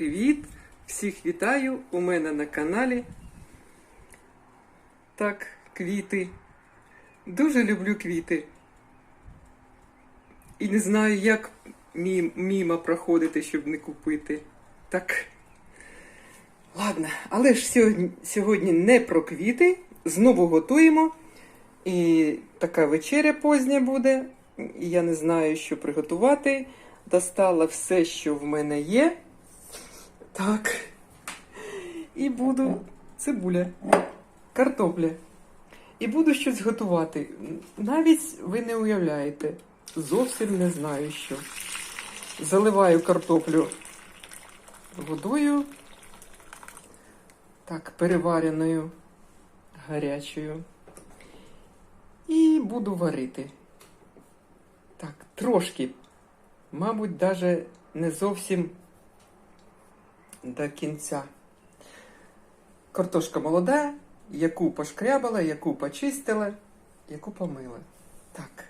Привіт! Всіх вітаю у мене на каналі. Так, квіти. Дуже люблю квіти. І не знаю, як мі- мімо проходити, щоб не купити. Так. Ладно, але ж сьогодні, сьогодні не про квіти. Знову готуємо. І така вечеря позня буде. Я не знаю, що приготувати. Достала все, що в мене є. Так. І буду цибуля, картопля. І буду щось готувати. Навіть ви не уявляєте. Зовсім не знаю що. Заливаю картоплю водою. Так, перевареною, гарячою. І буду варити. Так, трошки. Мабуть, навіть не зовсім до кінця. Картошка молода, яку пошкрябала, яку почистила, яку помила. Так.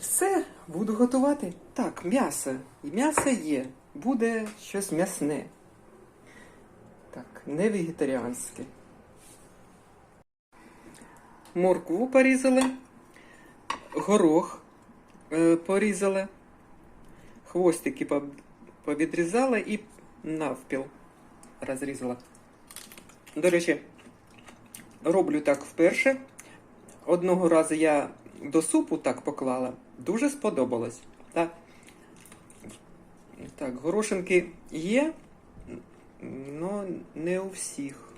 Все, буду готувати. Так, м'ясо. М'ясо є. Буде щось м'ясне. Так, не вегетаріанське. Моркву порізали, горох е, порізали, хвостики повідрізала і навпіл розрізала. До речі, роблю так вперше. Одного разу я до супу так поклала. Дуже сподобалось. Так, так горошинки є, але не у всіх.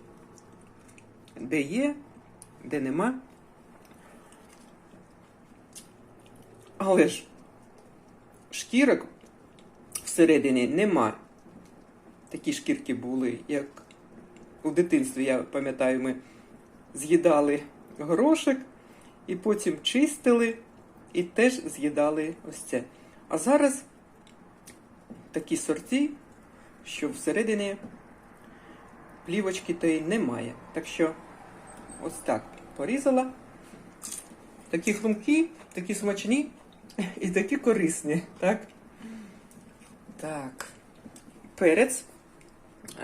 Де є, де нема. Але ж шкірок всередині нема. Такі шкірки були, як у дитинстві, я пам'ятаю, ми з'їдали горошок і потім чистили і теж з'їдали ось це. А зараз такі сорти, що всередині плівочки тої немає. Так що ось так порізала. Такі хрумкі, такі смачні і такі корисні. Так? Так. Перець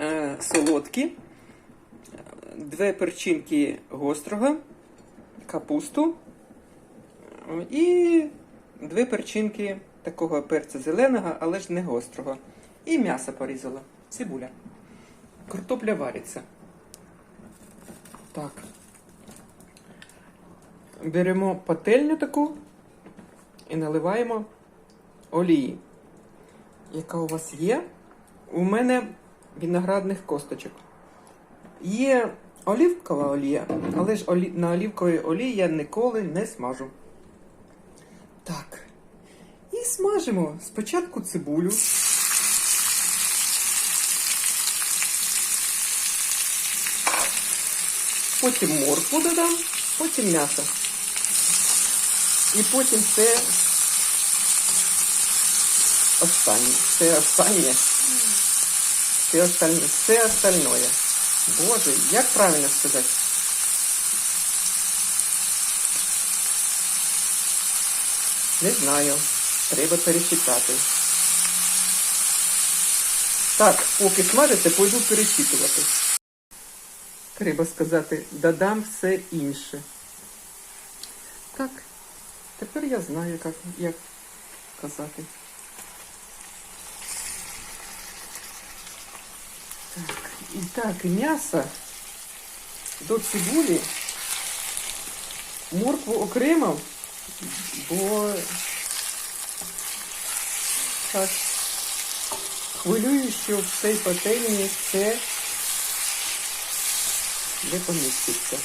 е, солодкий, дві перчинки гострого, капусту е, і дві перчинки такого перця зеленого, але ж не гострого. І м'ясо порізала. Цибуля. Картопля вариться. Так. Беремо пательню таку і наливаємо олії. Яка у вас є? У мене виноградних косточок. Є олівкова олія, але ж олі... на олівковій олії я ніколи не смажу. Так. І смажимо спочатку цибулю. Потім моркву додам, потім м'ясо. І потім все останнє. Все останнє. Все остальне. Все остальное. Боже, як правильно сказати? Не знаю. Треба перечитати. Так, поки смажиться, пойду перечитувати. Треба сказати, додам все інше. Так, тепер я знаю, як, як казати. Так, і м'ясо до цибулі, моркву окремо, бо так, хвилюю, що в цій пательні все не поміститься.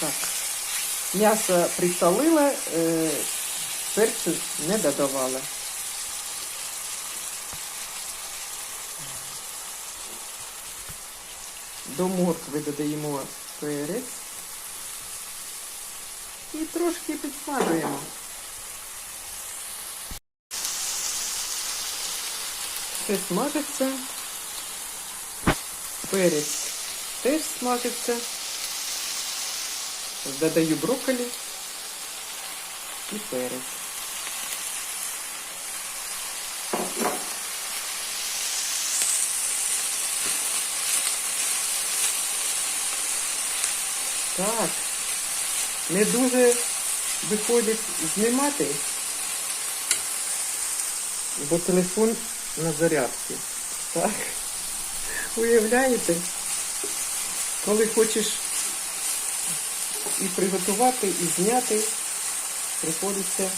Так. М'ясо присолила, е, перцю не додавала. До моркви додаємо перець і трошки підсмажуємо. Все смажиться. Перець теж смажиться. Додаю брокколі і перець. Так. Не дуже виходить знімати, бо телефон на зарядці. Так. Уявляєте? Коли хочеш і приготувати, і зняти, приходиться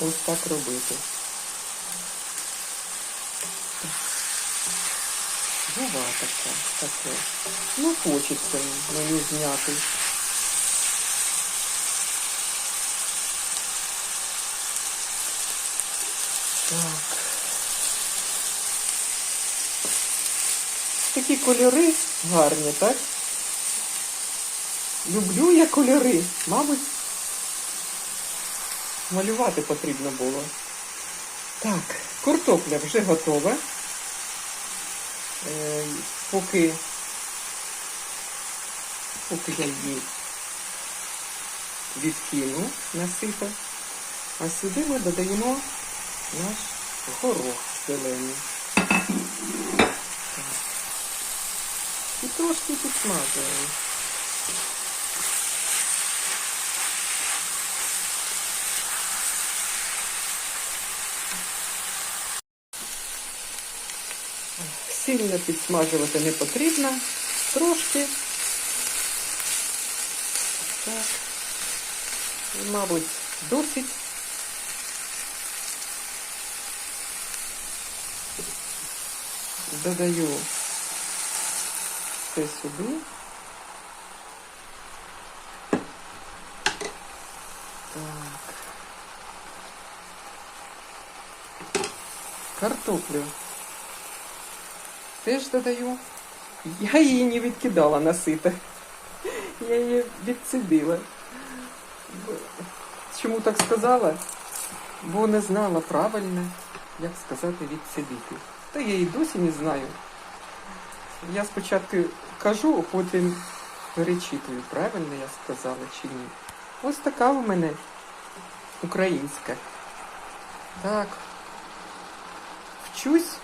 ось так робити. Жива така, таке. Ну, хочеться мені зняти. Так. Такі кольори гарні, так? Люблю я кольори. Мабуть, малювати потрібно було. Так, картопля вже готова. Е, поки, поки я її відкину насипав. А сюди ми додаємо наш горох зелений. І трошки підсмажуємо. Сильно підсмажувати не потрібно. Трошки. Так. Мабуть, досить. Додаю все сюди. Так. Картоплю теж додаю. Я її не відкидала на сито. Я її відсидила. Чому так сказала? Бо не знала правильно, як сказати відсидити. Та я і досі не знаю. Я спочатку кажу, а потім перечитую, правильно я сказала чи ні. Ось така у мене українська. Так. Вчусь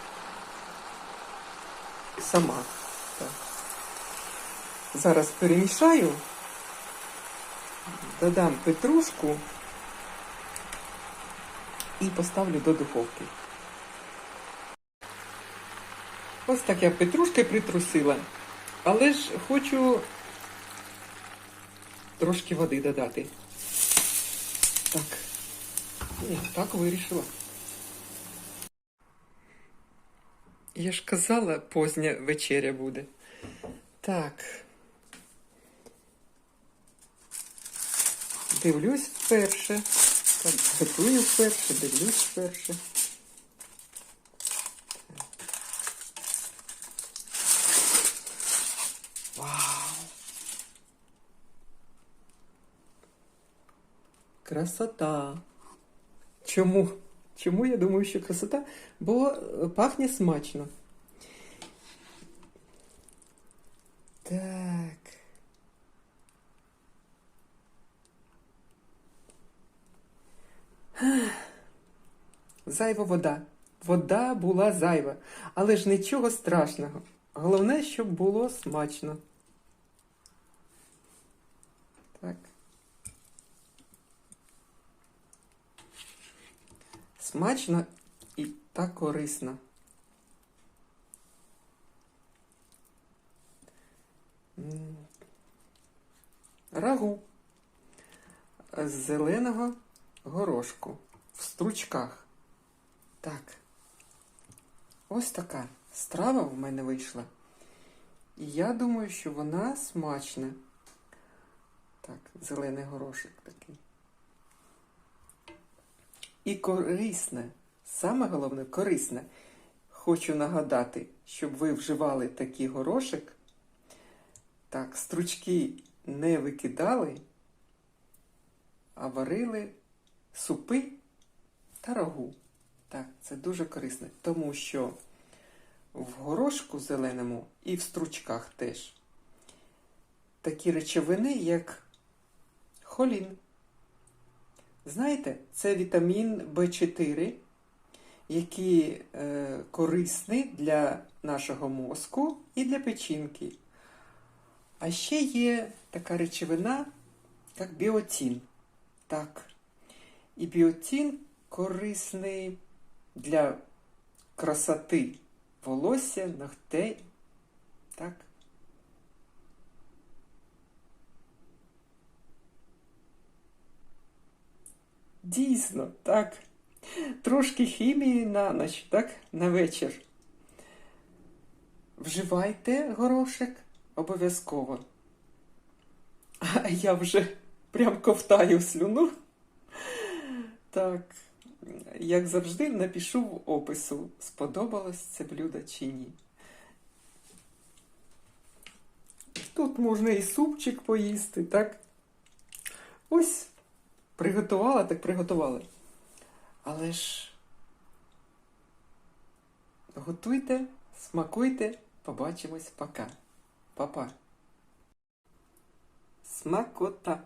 сама. Так. Зараз перемішаю, додам петрушку і поставлю до духовки. Ось так я петрушки притрусила, але ж хочу трошки води додати. Так, Ні, так вирішила. Я ж казала, позня вечеря буде. Так. Дивлюсь вперше. Так, готую вперше, дивлюсь вперше. Вау! Красота! Чому? Чому я думаю, що красота? Бо е, пахне смачно. Так. Зайва вода. Вода була зайва, але ж нічого страшного. Головне, щоб було смачно. Так. Смачно і так корисно. Рагу з зеленого горошку в стручках. Так. Ось така страва в мене вийшла. І я думаю, що вона смачна. Так, зелений горошок такий. І корисне. Саме головне корисне. Хочу нагадати, щоб ви вживали такий горошок. Так, стручки не викидали, а варили супи та рагу. Так, це дуже корисно, тому що в горошку зеленому і в стручках теж такі речовини, як холін. Знаєте, це вітамін В4, які е, корисні для нашого мозку і для печінки. А ще є така речовина, як біотин. Так. І біотин корисний для красоти волосся, ногтей. Так. Дійсно, так. Трошки хімії на ніч, так? На вечір. Вживайте горошек обов'язково. А я вже прям ковтаю слюну. Так, як завжди, напишу в опису, сподобалось це блюдо чи ні. Тут можна і супчик поїсти, так? Ось приготувала, так приготували. Але ж готуйте, смакуйте, побачимось пока. Па-па. Смакота.